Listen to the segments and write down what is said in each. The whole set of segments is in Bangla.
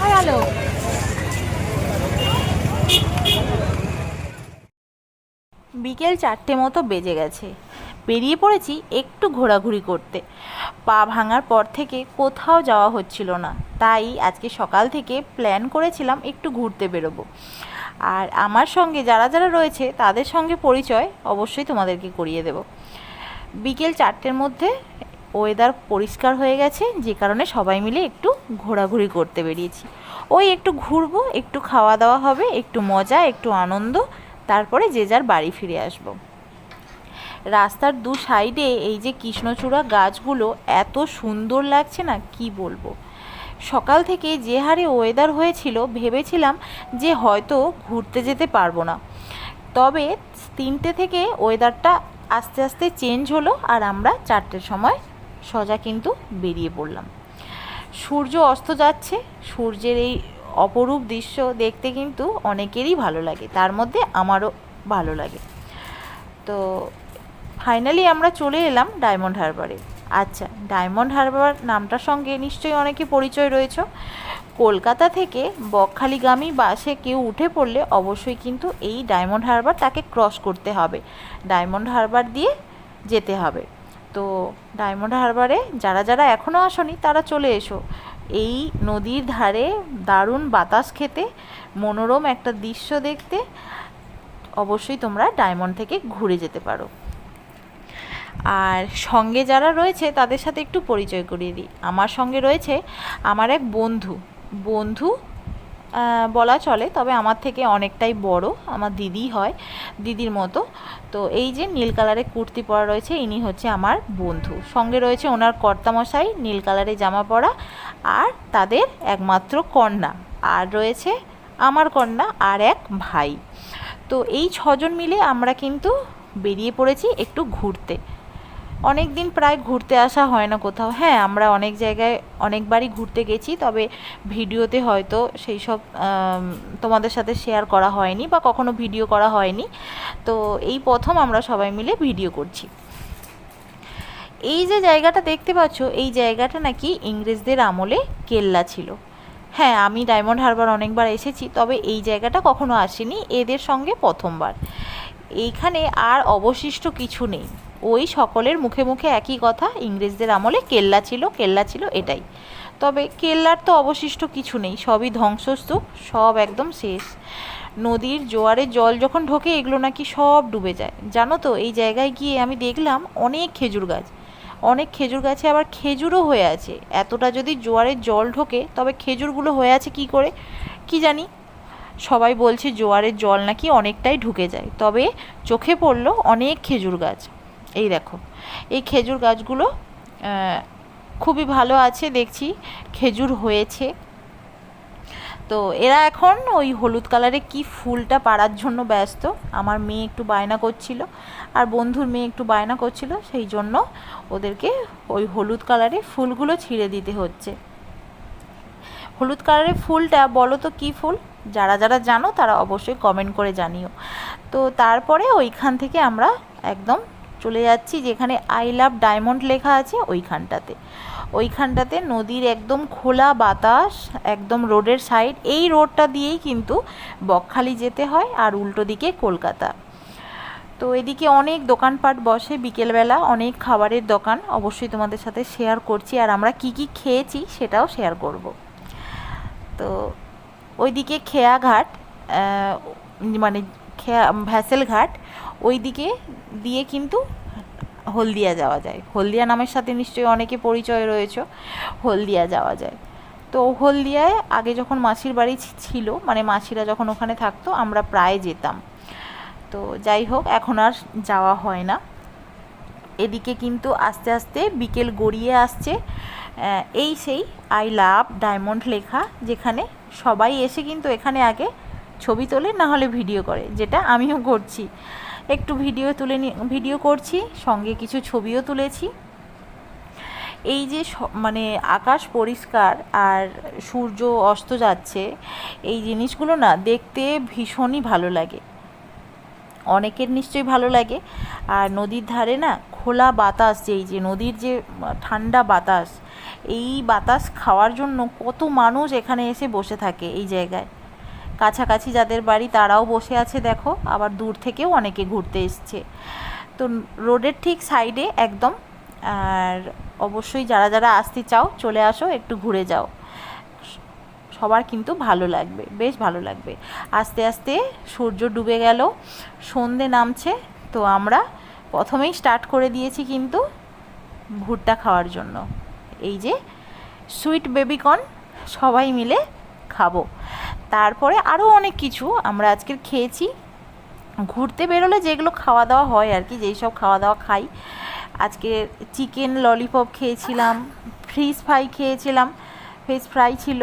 হ্যালো বিকেল চারটে মতো বেজে গেছে। বেরিয়ে পড়েছি একটু ঘোরাঘুরি করতে। পা ভাঙার পর থেকে কোথাও যাওয়া হচ্ছিল না। তাই আজকে সকাল থেকে প্ল্যান করেছিলাম একটু ঘুরতে বেরোবো। আর আমার সঙ্গে যারা যারা রয়েছে, তাদের সঙ্গে পরিচয় অবশ্যই তোমাদেরকে করিয়ে দেব। বিকেল চারটের মধ্যে ওয়েদার পরিষ্কার হয়ে গেছে, যে কারণে সবাই মিলে একটু ঘোরাঘুরি করতে বেরিয়েছি। ওই একটু ঘুরবো, একটু খাওয়া দাওয়া হবে, একটু মজা, একটু আনন্দ, তারপরে যে যার বাড়ি ফিরে আসব। রাস্তার দু সাইডে এই যে কৃষ্ণচূড়া গাছগুলো এত সুন্দর লাগছে না, কি বলব? সকাল থেকে যে হারে ওয়েদার হয়েছিল, ভেবেছিলাম যে হয়তো ঘুরতে যেতে পারব না। তবে তিনটে থেকে ওয়েদারটা আস্তে আস্তে চেঞ্জ হলো, আর আমরা চারটের সময় সোজা কিন্তু বেরিয়ে পড়লাম। সূর্য অস্ত যাচ্ছে, সূর্যের এই অপরূপ দৃশ্য দেখতে কিন্তু অনেকেরই ভালো লাগে, তার মধ্যে আমারও ভালো লাগে। তো ফাইনালি আমরা চলে এলাম ডায়মন্ড হারবারে আচ্ছা ডায়মন্ড হারবার নামটার সঙ্গে নিশ্চয়ই অনেকে পরিচয় রয়েছে। কলকাতা থেকে বকখালিগামী বাসে কেউ উঠে পড়লে অবশ্যই কিন্তু এই ডায়মন্ড হারবার তাকে ক্রস করতে হবে। ডায়মন্ড হারবার দিয়ে যেতে হবে। তো ডায়মন্ড হারবারে যারা যারা এখনও আসনি, তারা চলে এসো। এই নদীর ধারে দারুণ বাতাস খেতে, মনোরম একটা দৃশ্য দেখতে, অবশ্যই তোমরা ডায়মন্ড থেকে ঘুরে যেতে পারো। আর সঙ্গে যারা রয়েছে, তাদের সাথে একটু পরিচয় করিয়ে দিই। আমার সঙ্গে রয়েছে আমার এক বন্ধু। বন্ধু বলা চলে, তবে আমার থেকে অনেকটাই বড়, আমার দিদি হয়, দিদির মতো। তো এই যে নীল কালারের কুর্তি পরা রয়েছে, ইনি হচ্ছে আমার বন্ধু। সঙ্গে রয়েছে ওনার কর্তামশাই, নীল কালারের জামা পরা, আর তাদের একমাত্র কন্যা। আর রয়েছে আমার কন্যা আর এক ভাই। তো এই ছজন মিলে আমরা কিন্তু বেরিয়ে পড়েছি একটু ঘুরতে। অনেক দিন প্রায় ঘুরতে আসা হয় না কোথাও। হ্যাঁ আমরা অনেক জায়গায় অনেকবারই ঘুরতে গেছি, তবে ভিডিওতে হয়তো সেই সব তোমাদের সাথে শেয়ার করা হয়নি বা কখনো ভিডিও করা হয়নি। তো এই প্রথম আমরা সবাই মিলে ভিডিও করছি। এই যে জায়গাটা দেখতে পাচ্ছ, এই জায়গাটা নাকি ইংরেজদের আমলে কেল্লা ছিল। হ্যাঁ আমি ডায়মন্ড হারবার অনেকবার এসেছি, তবে এই জায়গাটা কখনো আসিনি, এদের সঙ্গে প্রথমবার। এইখানে আর অবশিষ্ট কিছু নেই। ওই সকলের মুখে মুখে একই কথা, ইংরেজদের আমলে কেল্লা ছিল কেল্লা ছিল এটাই। তবে কেল্লার তো অবশিষ্ট কিছু নেই, সবই ধ্বংসস্তূপ, সব একদম শেষ। নদীর জোয়ারের জল যখন ঢোকে, এগুলো নাকি সব ডুবে যায়। জানো তো, এই জায়গায় গিয়ে আমি দেখলাম অনেক খেজুর গাছ। অনেক খেজুর গাছে আবার খেজুরও হয়ে আছে। এতটা যদি জোয়ারের জল ঢোকে, তবে খেজুরগুলো হয়ে আছে কি করে? কি জানি? সবাই বলছে জোয়ারের জল নাকি অনেকটাই ঢুকে যায়। তবে চোখে পড়ল অনেক খেজুর গাছ। এই দেখো, এই খেজুর গাছগুলো খুবই ভালো আছে দেখছি, খেজুর হয়েছে। তো এরা এখন ওই হলুদ কালারে কি ফুলটা পাড়ার জন্য ব্যস্ত। আমার মেয়ে একটু বায়না করছিল, আর বন্ধুর মেয়ে একটু বায়না করছিল, সেই জন্য ওদেরকে ওই হলুদ কালারে ফুলগুলো ছিঁড়ে দিতে হচ্ছে। হলুদ কালারের ফুলটা বলো তো কী ফুল? যারা যারা জানো তারা অবশ্যই কমেন্ট করে জানিও। তো তারপরে ওইখান থেকে আমরা একদম চলে যাচ্ছি যেখানে আই লাভ ডায়মন্ড লেখা আছে ওইখানটাতে। ওইখানটাতে নদীর একদম খোলা বাতাস, একদম রোডের সাইড এই রোডটা দিয়েই কিন্তু বকখালি যেতে হয় আর উল্টো দিকে কলকাতা। তো এদিকে অনেক দোকানপাট বসে বিকেলবেলা, অনেক খাবারের দোকান। অবশ্যই তোমাদের সাথে শেয়ার করছি আর আমরা কি কি খেয়েছি সেটাও শেয়ার করব। তো ওইদিকে খেয়া ঘাট মানে খেয়া ভ্যাসেল ঘাট ওই দিকে দিয়ে কিন্তু হলদিয়া যাওয়া যায়। হলদিয়া নামের সাথে নিশ্চয়ই অনেকে পরিচয় রয়েছে, হলদিয়া যাওয়া যায়। তো হলদিয়ায় আগে যখন মাসির বাড়ি ছিল মানে মাসিরা যখন ওখানে থাকতো, আমরা প্রায় যেতাম। তো যাই হোক, এখন আর যাওয়া হয় না। এদিকে কিন্তু আস্তে আস্তে বিকেল গড়িয়ে আসছে। এই সেই আই লাভ ডায়মন্ড লেখা, যেখানে সবাই এসে কিন্তু এখানে আগে ছবি তোলে, না হলে ভিডিও করে, যেটা আমিও করছি। একটু ভিডিও তুলে ভিডিও করছি, সঙ্গে কিছু ছবিও তুলেছি। এই যে মানে আকাশ পরিষ্কার আর সূর্য অস্ত যাচ্ছে, এই জিনিসগুলো না দেখতে ভীষণই ভালো লাগে। অনেকের নিশ্চয়ই ভালো লাগে। আর নদীর ধারে না খোলা বাতাস যেই যে নদীর যে ঠান্ডা বাতাস, এই বাতাস খাওয়ার জন্য কত মানুষ এখানে এসে বসে থাকে এই জায়গায়। কাছাকাছি যাদের বাড়ি তারাও বসে আছে দেখো, আবার দূর থেকেও অনেকে ঘুরতে এসছে। তো রোডের ঠিক সাইডে একদম, আর অবশ্যই যারা যারা আসতে চাও চলে আসো, একটু ঘুরে যাও। সবার কিন্তু ভালো লাগবে, বেশ ভালো লাগবে। আস্তে আস্তে সূর্য ডুবে গেল, সন্ধে নামছে, তো আমরা প্রথমেই স্টার্ট করে দিয়েছি কিন্তু ভুট্টা খাওয়ার জন্য। এই যে সুইট বেবিকর্ন সবাই মিলে খাব। তারপরে আরও অনেক কিছু আমরা আজকের খেয়েছি। ঘুরতে বেরোলে যেগুলো খাওয়া দাওয়া হয় আর কি, যেই সব খাওয়া দাওয়া খাই। আজকে চিকেন ললিপপ খেয়েছিলাম ফ্রিজ ফ্রাই খেয়েছিলাম ফিশ ফ্রাই ছিল।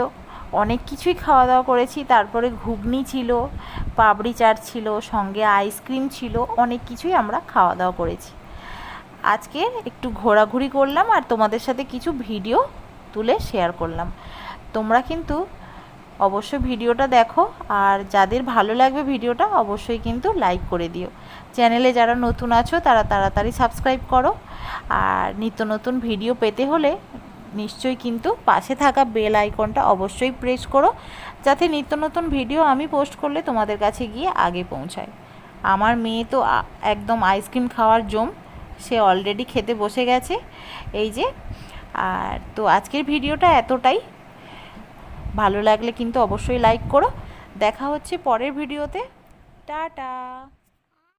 অনেক কিছুই খাওয়া দাওয়া করেছি। তারপরে ঘুগনি ছিল পাপড়ি চাট ছিল, সঙ্গে আইসক্রিম ছিল, অনেক কিছুই আমরা খাওয়া দাওয়া করেছি। আজকে একটু ঘোরাঘুরি করলাম আর তোমাদের সাথে কিছু ভিডিও তুলে শেয়ার করলাম। তোমরা কিন্তু অবশ্যই ভিডিওটা দেখো আর যাদের ভালো লাগবে ভিডিওটা অবশ্যই কিন্তু লাইক করে দিও। চ্যানেলে যারা নতুন আছো তারা তাড়াতাড়ি সাবস্ক্রাইব করো। আর নিত্য নতুন ভিডিও পেতে হলে নিশ্চয়ই কিন্তু পাশে থাকা বেল আইকনটা অবশ্যই প্রেস করো, যাতে নিত্য নতুন ভিডিও আমি পোস্ট করলে তোমাদের কাছে গিয়ে আগে পৌঁছায়। আমার মেয়ে তো একদম আইসক্রিম খাওয়ার জম, সে অলরেডি খেতে বসে গেছে। এই যে, আর তো আজকের ভিডিওটা এতটাই। ভালো লাগলে কিন্তু অবশ্যই লাইক করো। দেখা হচ্ছে পরের ভিডিওতে। টাটা!